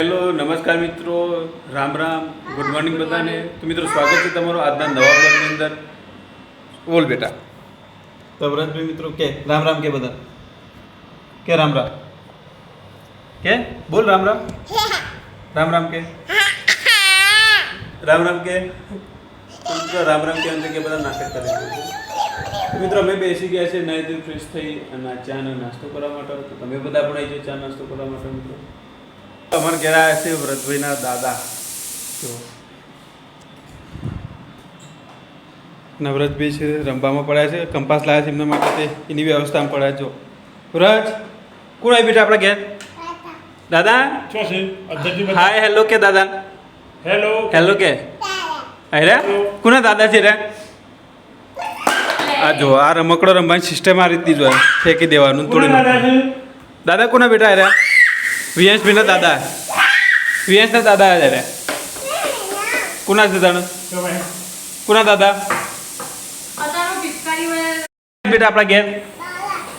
Hello, નમસ્કાર મિત્રો. Ram Ram. Good morning બધાને. તો મિત્રો, સ્વાગત છે તમારું આજના નવા બ્લોગની અંદર. બોલ બેટા. તો વ્રતભાઈ મિત્રો કે, રામ રામ કે બધા? કે રામ રામ? કે? બોલ રામ રામ. રામ રામ કે? રામ રામ કે? મિત્રો રામ રામ કે અંદર કે બધા નાટક કરે છે. મિત્રો અમે બેસી ગયા છે નાઈ ફ્રેશ થઈ અને ચા નો નાસ્તો કરવા માટે તો તમે બધા પણ આવી ચા નાસ્તો કરવા માટે, મિત્રો. અમારા ઘેર આવ્યા છે વ્રતભાઈના દાદા. તો નવરતભાઈ છે રમવામાં પડ્યા છે કંપાસ લાવ્યા છે એમના માટે તે એની વ્યવસ્થામાં પડ્યા જો. વ્રજ કોણ આવી બેટા આપણા ઘેર? દાદા? હાય હેલો કે દાદા? હેલો હેલો કે? અરે કોના દાદા છે રે? આ જો આ રમકડો રમવાની સિસ્ટમ આ રીતની જોઈએ ફેંકી દેવાનું થોડું દાદા. કોના બેટા અરે વિયાંશભાઈના દાદા. વિયાંશના દાદા અરે કોના છે તાણ ભાઈ, કોના દાદા? બેટા આપણા ઘેર?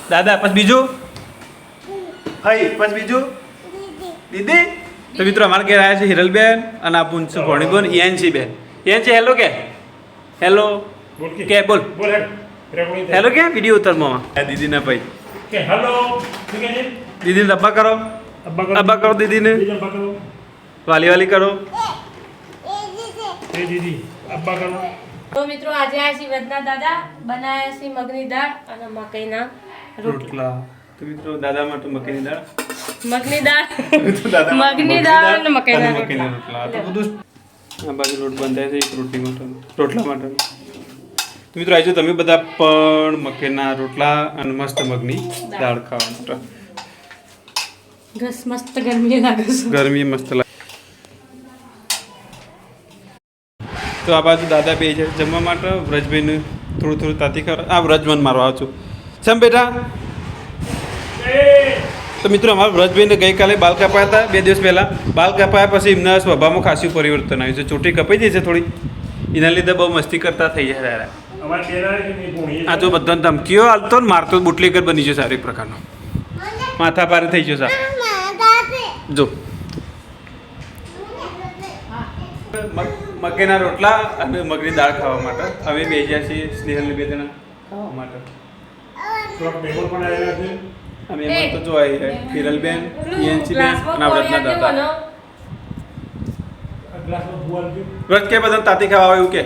દાદા પછી બીજું? હાઈ પછી બીજું? દીદી? તો મિત્રો અમારા ઘેર આવ્યા છે હિરલબેન અને આ પુંછ ભણીબેન યાનસી બેન યાનસી હેલો કે? હેલો? કે. કે બોલ. હેલો કે? વીડિયો દીદી દીદીના ભાઈ. કે હેલો? દીદીને અબ્બા કરો. ડબ્બા કરો. અબ્બા કરો દીદીને. વાલી વાલી કરો. દીદી ડબ્બા કરો. તો મિત્રો આજે આ છે વેદના દાદા બનાવ્યા છે મગની દાળ અને મકાઈના રોટલા. તો મિત્રો દાદા માટે મકાઈની દાળ. મગની દાળ. મગની દાળ અને મકાઈના રોટલા. રોટલા. તો બધું આ બાજુ લોટ બંધાય છે એક રોટી માટે. રોટલા માટે. તો મિત્રો આજે તમે બધા પણ મકાઈના રોટલા અને મસ્ત મગની દાળ. ખાવા માટે. મસ્ત ગરમી લાગે ગરમી મસ્ત લાગે. તો આ બાજુ દાદા બે છે. જમવા માટે વ્રજભાઈને થોડું થોડું તાતી કર આ વ્રજમન મારવા આવું છું. સમ બેટા? તો મિત્રો અમારા વ્રજભાઈને ગઈકાલે બાલ કપાયા હતા બે દિવસ પહેલાં. બાલ કપાયા પછી એમના સ્વભાવમાં ખાસું પરિવર્તન આવ્યું છે. ચોટી કપાઈ જાય છે થોડી? એના લીધે બહુ મસ્તી કરતા થઈ જાય. આ જો બધાને ધમકીઓ હાલતો ને મારતો બુટલીકર બની ગયો સારી પ્રકારનો. માથા પારે થઈ ગયો સાહેબ જો. મકઈના રોટલા અને મગની દાળ ખાવા માટે. અમે બે જ્યાં છીએ સ્નેહલ બે જણા ખાવા માટે. થોડાક મહેમાન પણ આવ્યા છે. અમે એમાં તો જોવા આવી ફિરલબેન ઈએનસી બેન ગ્લાસમાં અને વ્રતના દાદા. વ્રત કે બધા તાતી ખાવા આવ્યું કે?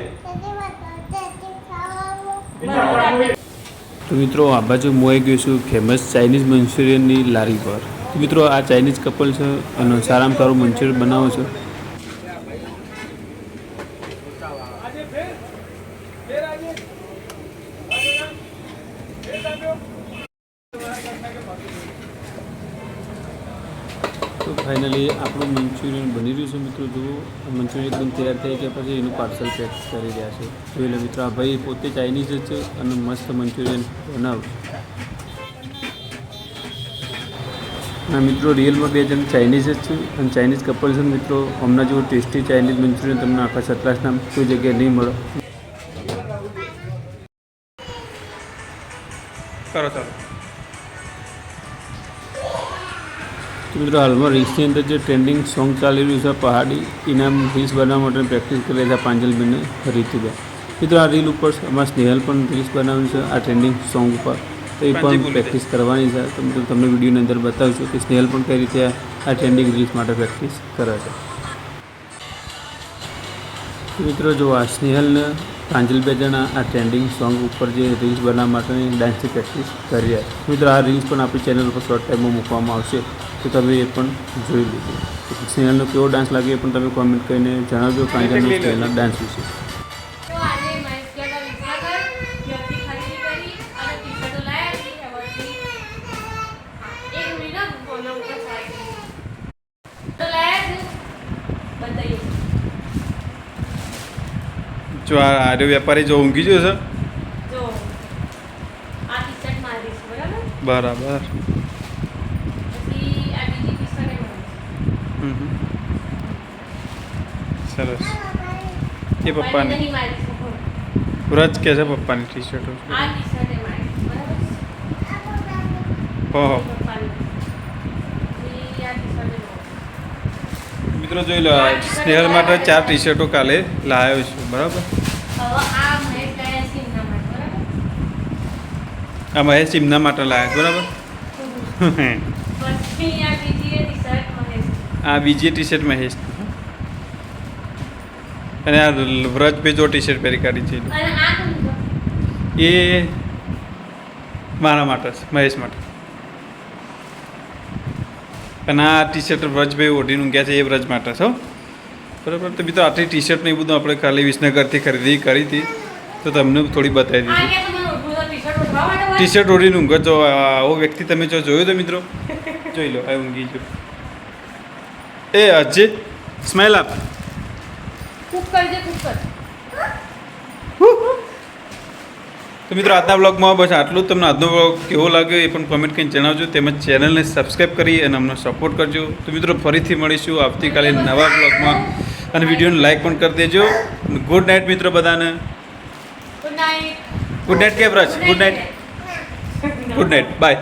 તો મિત્રો આ બાજુ મોઈ ગયું છું ફેમસ ચાઇનીઝ મંચુરિયનની લારી પર. તો મિત્રો આ ચાઇનીઝ કપલ છે અને સારામાં સારું મંચુરિયન બનાવો છે. તો ફાઇનલી આપણું મંચુરિયન બની રહ્યું છે મિત્રો, જુઓ. મંચુરિયન એકદમ તૈયાર થઈ ગયા પછી એનું પાર્સલ પેક કરી રહ્યા છે. જોઈ લો મિત્રો, આ ભાઈ પોતે ચાઇનીઝ જ છે અને મસ્ત મંચુરિયન બનાવ ના મિત્રો રિયલમાં બે જણ ચાઇનીઝ જ છે અને ચાઇનીઝ કપલ છે મિત્રો, હમણાં જેવું ટેસ્ટી ચાઇનીઝ મંચુરિયન, તમને આખા સતલાસના કોઈ જગ્યાએ નહીં મળે. કરો, ચાલો. તો મિત્રો હાલમાં રીલ્સની અંદર જે ટ્રેન્ડિંગ સોંગ ચાલી રહ્યું છે પહાડી ઇનામ રીલ્સ બનાવવા માટે પ્રેક્ટિસ કરી રહ્યા પાંજલબેન અને રીતિબેન. મિત્રો આ રીલ ઉપર અમારા સ્નેહલ પણ રીલ્સ બનાવ્યું છે આ ટ્રેન્ડિંગ સોંગ ઉપર. તો એ પણ પ્રેક્ટિસ કરવાની છે. તો મિત્રો તમને વિડીયોની અંદર બતાવશું કે સ્નેહલ પણ કઈ રીતે આ આ ટ્રેન્ડિંગ રીલ્સ માટે પ્રેક્ટિસ કરે છે. મિત્રો જો આ સ્નેહલને પ્રાંજલ બે જણા આ ટ્રેન્ડિંગ સોંગ ઉપર જે રીલ્સ બનાવવા માટેની ડાન્સની પ્રેક્ટિસ કરી રહ્યા છે. મિત્રો આ રીલ્સ પણ આપણી ચેનલ ઉપર શોર્ટ ટાઈમમાં મૂકવામાં આવશે. તો તમે એ પણ જોઈ લીધું સ્નેહલનો કેવો ડાન્સ લાગે એ પણ તમે કોમેન્ટ કરીને જણાવજો. પ્રાંજલનો સ્નેહલના ડાન્સ વિશે તો આજે મહેશ ગયા હતા વિસનગર, ત્યાંથી ખરીદી કરી અને ટી-શર્ટો લાવ્યા છે. એમાંથી એક મિનિટ હા, ફોનના ઉપર સાઈડ. તો લાવ્યા છે. બતાવીએ. જો આ આર્ય વેપારી જો ઊંઘી ગયો છે? બરાબર. સરસ. એ પપ્પાની. વ્રજ કે છે પપ્પાની ટી શર્ટો? ઓહો. મિત્રો જોઈ લો સ્નેહલ માટે ચાર ટી શર્ટો કાલે લાવ્યો છું બરાબર? આ મહેશ ચીમના માટે લાવ્યો બરાબર? આ બીજી ટી શર્ટ મહેશ. અને આ વ્રજ પેજો ટી શર્ટ પહેરી કાઢી છે? એ મારા માટે છે મહેશ માટે. અને આ ટી શર્ટ વ્રજભાઈ ઓઢીને ગયા છે એ વ્રજ માટે છે હો. બરાબર. તો મિત્રો આટલી ટી શર્ટ ને એ બધું આપણે ખાલી વિસનગરથી ખરીદી કરી હતી. તો તમને થોડી બતાવી દીધી? ટી શર્ટ ઓઢીને ઊંઘો. જો આવો વ્યક્તિ તમે જો જોયો તો મિત્રો? જોઈ લો આ ઊંઘી જો એ અજય સ્મેલ આપ. તો મિત્રો આજના બ્લોગમાં બસ આટલું જ. તમને આજનો બ્લોગ કેવો લાગ્યો એ પણ કમેન્ટ કરીને જણાવજો. તેમજ ચેનલને સબસ્ક્રાઈબ કરી અને અમને સપોર્ટ કરજો. તો મિત્રો ફરીથી મળીશું આવતીકાલે નવા બ્લોગમાં અને વિડીયોને લાઈક પણ કરી દેજો. ગુડ નાઇટ મિત્રો બધાને. ગુડ નાઇટ ગુડ નાઇટ કે Vraj good night good night bye